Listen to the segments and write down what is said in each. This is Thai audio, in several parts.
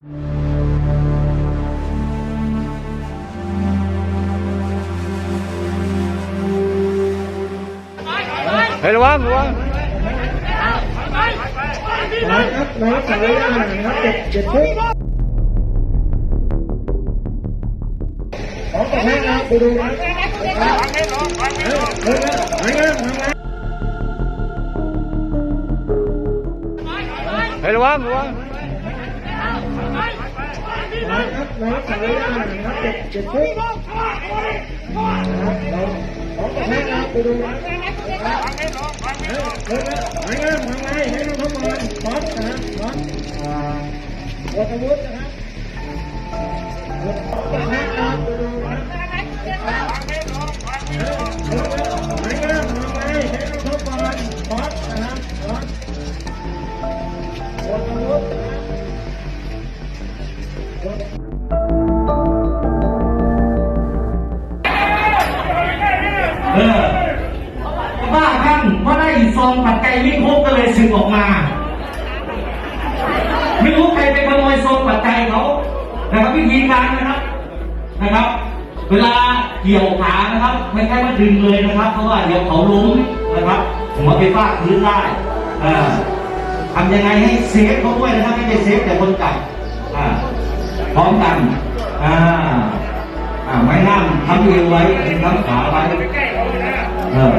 เฮ้ยระวังระวังนะครับนายรักษายนะครับเด็กเด็กทุกของกันะครับไปดูนะครับเฮ้ยเฮ้ยเฮ้ยเฮ้ยเฮ้ยระวังระวัง นะครับนะครักษาระยะห่างนะครับเด็กเด็กทุกนะครับของกับแม่นะครับไปดูนะครับเฮ้ยเฮ้ยเฮ้ยทำไงให้ดูเข้ามาบอสนะครับบอสอ่าวรวุฒินะครับของกับแม่นะครับไปดูนะครับ เออบ้าท่านว่าได้ซองปัจจัยไม่ครบก็เลยสึกออกมา ไม่รู้ใครไปขโมยซองปัจจัยเขานะครับวิธีการนะครับนะครับ เวลาเกี่ยวขานะครับ ไม่ใช่ว่าดึงเลยนะครับ เพราะว่าเดี๋ยวเขาล้มนะครับหัวไปฟาดพื้นได้เออทำยังไงให้เซฟเขาด้วยนะครับไม่ใช่เซฟแต่คนจับอ่าพร้อมกันอ่า อ่าไม้งามทำเอวไว้ทำขาไว้เออ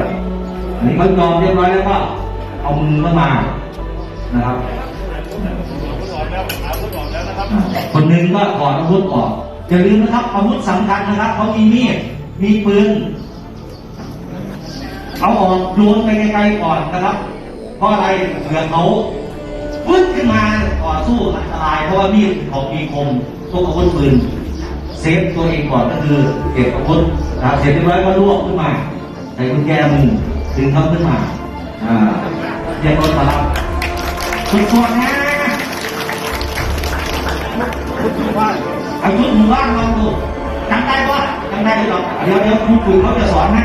อันนี้เขายอมเรียบร้อยแล้วก็เอามือเข้ามานะครับคนหนึ่งก็ถอดอาวุธออกอย่าลืมนะครับอาวุธสำคัญนะครับเขามีมีดมีปืนเอาออกโยนไปไกลๆก่อนนะครับ เพราะอะไรเผื่อเขาพึ่งขึ้นมาต่อสู้อันตรายเพราะว่ามีดของมีคมพวกอาวุธปืน เซฟตัวเองก่อนก็คือเก็บอาวุธนะครับเสร็จเรียบร้อยก็ลวกขึ้นมาใส่กุญแจมือดึงเขาขึ้นมาอ่าเรียกรถมารับทุกคนนะอายุหมู่บ้านลองดูจำได้ปะจำได้หรอกเดี๋ยวเดี๋ยวครูปุ๋ยเขาจะสอนให้